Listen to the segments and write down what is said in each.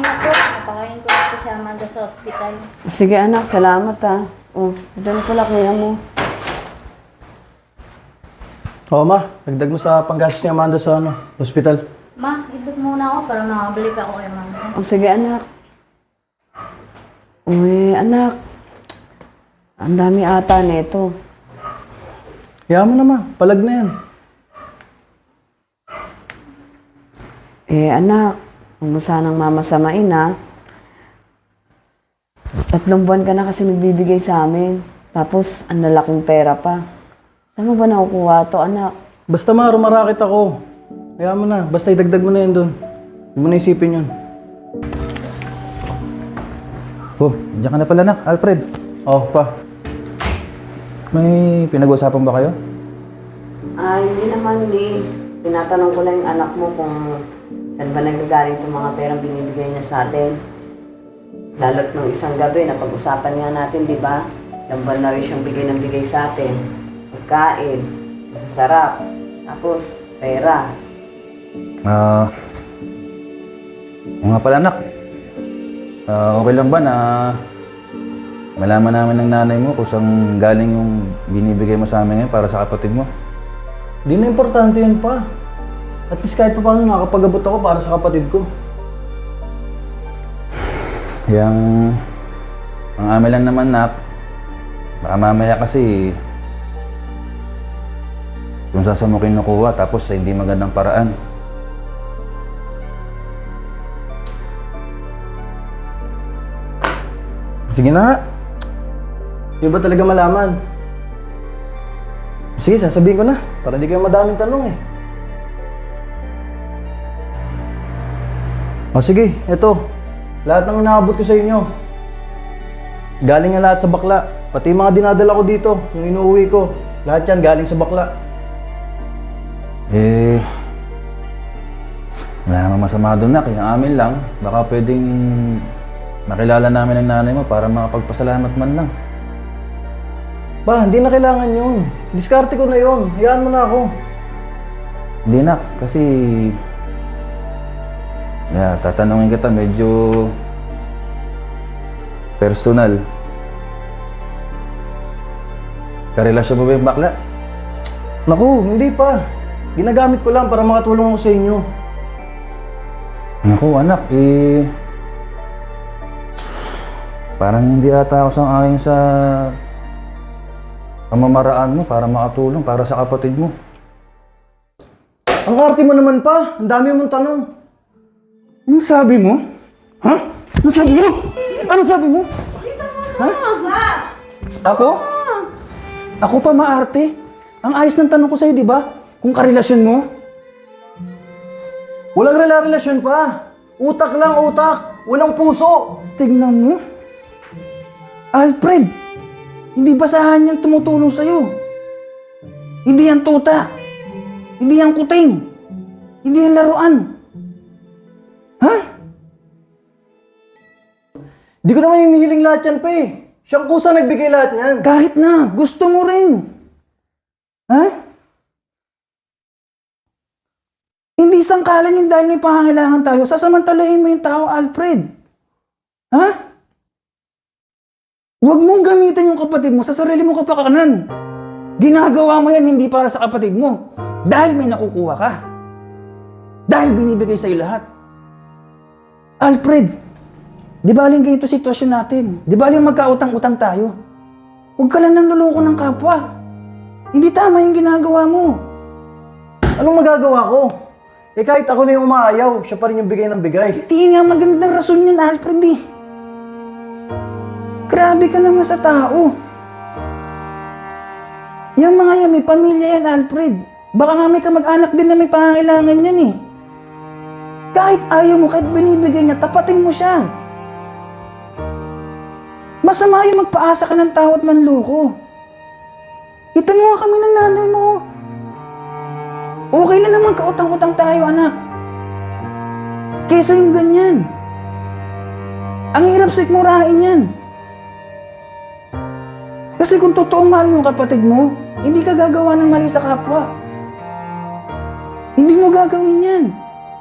na po. Napakain ko po si Amanda sa ospital. Sige anak, salamat ha. Oh, doon ko lang kuya mo. Oo, ma. Dagdag mo sa panggastos ni Amanda sa ano, hospital. Ma, idot muna ako para makabalik ako kay Mama. Oh, sige anak. Uy, anak. Ang dami ata nito. Kaya mo na, ma. Palag na yan. Eh anak, huwag mo sanang mamasamain ha. Tatlong buwan ka na kasi nagbibigay sa amin. Tapos, ang lalaking pera pa. Saan mo ba nakukuha to, anak? Basta ma, rumarakit ako. Kaya mo na. Basta idagdag mo na yan doon. Huwag mo na isipin yun. Oh, diyan ka na pala nak, Alfred. Oh, pa. May pinag-uusapan ba kayo? Ay, hindi naman ni. Tinatanong ko lang yung anak mo kung saan ba nagagaling itong mga perang binibigay niya sa atin. Lalo't nung isang gabi, napag-usapan nga natin, di ba? Ilang buwan na rin siyang bigay ng bigay sa atin. Pagkain, masasarap, tapos pera. Ah, oo nga pala nak. Ah, okay lang ba na malaman namin ng nanay mo kung saan galing yung binibigay mo sa amin ngayon para sa kapatid mo? Di na importante yun pa. At least kahit pa paano nakapag-abot ako para sa kapatid ko. Yang ang amin lang naman nak, baka mamaya kasi kung saan mo kinukuha tapos sa hindi magandang paraan. Sige na nga. Di ba talaga malaman? Sige, sasabihin ko na. Para di kayo madaming tanong eh. O sige, eto. Lahat ng inaabot ko sa inyo. Galing nga lahat sa bakla. Pati mga dinadala ko dito, yung inuuwi ko. Lahat yan galing sa bakla. Eh, wala namang masama doon na, kaya amin lang. Baka pwedeng makilala namin ang nanay mo para makapagpasalamat man lang. Ba, hindi na kailangan yun. Diskarte ko na yun. Hayaan mo na ako. Hindi na, kasi... Yeah, tatanungin kita medyo... personal. Karelasyon mo ba yung bakla? Naku, hindi pa. Ginagamit ko lang para makatulong ako sa inyo. Naku anak, eh... Parang hindi ata ako sang ayon sa pamamaraan mo para makatulong para sa kapatid mo. Ang arte mo naman pa. Ang dami mong tanong. Ano sabi mo? Ha? Ano sabi mo? Ano sabi mo? Ha? Ako? Ako pa maarte? Ang ayos ng tanong ko sa'yo, di ba? Kung karelasyon mo? Walang rela relasyon pa. Utak lang, utak. Walang puso. Tignan mo. Alfred! Hindi basahan yan tumutulong sa'yo. Hindi yan tuta. Hindi yan kuting. Hindi yan laruan. Ha? Di ko naman hinihiling lahat yan pa eh. Siyang kusa nagbigay lahat niyan. Kahit na, gusto mo rin. Ha? Hindi sangkalan yung dahil may pangangailangan tayo. Sasamantalahin mo yung tao, Alfred. Ha? Huwag mong gamitin yung kapatid mo sa sarili mo kapakanan. Ginagawa mo yan hindi para sa kapatid mo. Dahil may nakukuha ka. Dahil binibigay sa'yo lahat. Alfred, di ba aling ganito sitwasyon natin? Di ba aling magkautang-utang tayo? Huwag ka lang nang luloko ng kapwa. Hindi tama yung ginagawa mo. Anong magagawa ko? Eh kahit ako na yung umaayaw, siya pa rin yung bigay ng bigay. Hindi nga magandang rason yan, Alfred eh. Grabe ka naman sa tao. Yung mga yan, may pamilya yan, Alfred. Baka nga may kamag-anak din na may pangangailangan yan eh. Kahit ayaw mo, kahit binibigay niya, tapatin mo siya. Masama yung magpaasa ka ng tao at manloko. Kita mo kami ng nanay mo. Okay lang naman kautang-utang tayo, anak. Kesa yung ganyan. Ang hirap sikmurahin yan. Kasi kung totoong mahal mo kapatid mo, hindi ka gagawa ng mali sa kapwa. Hindi mo gagawin yan.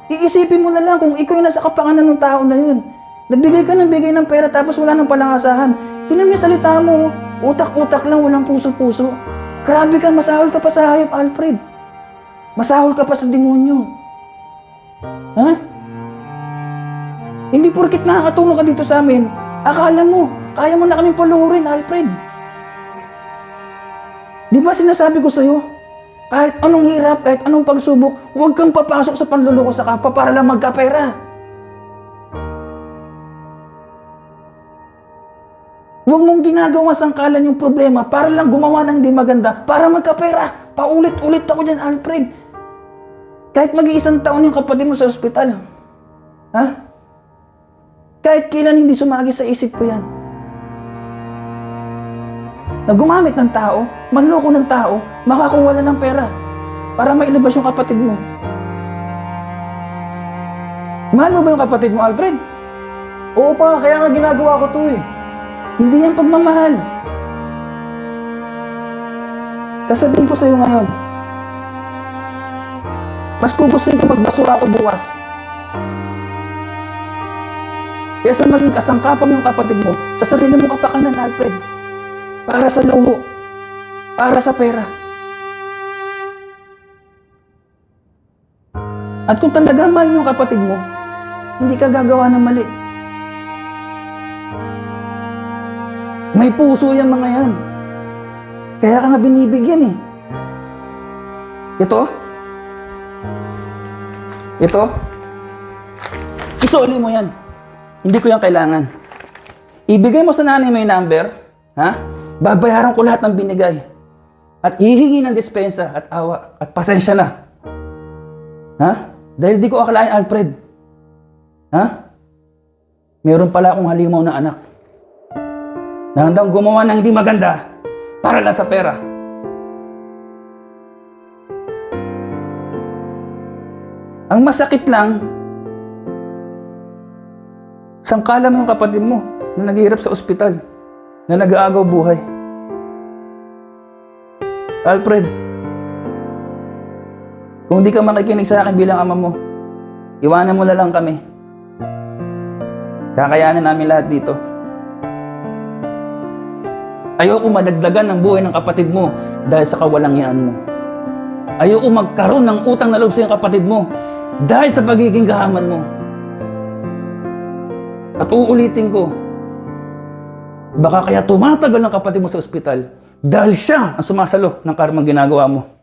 Iisipin mo na lang kung ikaw yung nasa kapakanan ng tao na yun. Nagbigay ka ng bigay ng pera tapos wala nang palangasahan. Tinan salita mo, utak-utak lang, walang puso-puso. Grabe ka, masahol ka pa sa hayop, Alfred. Masahol ka pa sa demonyo. Ha? Hindi porkit nakakatulong ka dito sa amin, akala mo, kaya mo na kaming paluhurin, Alfred. Di ba sinasabi ko sa'yo, kahit anong hirap, kahit anong pagsubok, huwag kang papasok sa panluloko sa kapwa para lang magkapera. Huwag mong ginagawa sangkalan yung problema para lang gumawa ng hindi maganda, para magkapera. Paulit-ulit ako dyan, Alfred. Kahit mag-iisang taon yung kapatid mo sa ospital. Ha? Kahit kailan hindi sumagi sa isip ko yan. Na gumamit ng tao, manloko ng tao, makakuha lang ng pera para mailabas yung kapatid mo. Mahal mo ba yung kapatid mo, Alfred? Oo pa, kaya nga ginagawa ko to eh. Hindi yan pagmamahal. Sasabihin ko sa'yo ngayon, mas gugustuhin ko magbasura ako bukas. Kesa maging kasangkapan yung kapatid mo sa sarili mong kapakanan, Alfred. Para sa luho. Para sa pera. At kung talaga mahal mo kapatid mo, hindi ka gagawa ng mali. May puso yung mga yan. Kaya ka nga binibigyan eh. Ito? Ito? Isoli mo yan. Hindi ko yan kailangan. Ibigay mo sa nanay may number, ha? Babayaran ko lahat ng binigay. At hihingi ng dispensa at awa at pasensya na. Ha? Dahil di ko akalain, Alfred. Ha? Meron pala akong halimaw na anak na gumawa ng hindi maganda para lang sa pera. Ang masakit lang, sangkala mo yung kapatid mo na naghihirap sa ospital, na nag-aagaw buhay. Alfred, kung di ka makikinig sa akin bilang ama mo, iwanan mo na lang kami. Kakayanin namin lahat dito. Ayoko madagdagan ng buhay ng kapatid mo dahil sa kawalangian mo. Ayoko magkaroon ng utang na loob sa kapatid mo dahil sa pagiging gahaman mo. At uulitin ko, baka kaya tumatagal ng kapatid mo sa ospital dahil siya ang sumasalo ng karmang ginagawa mo.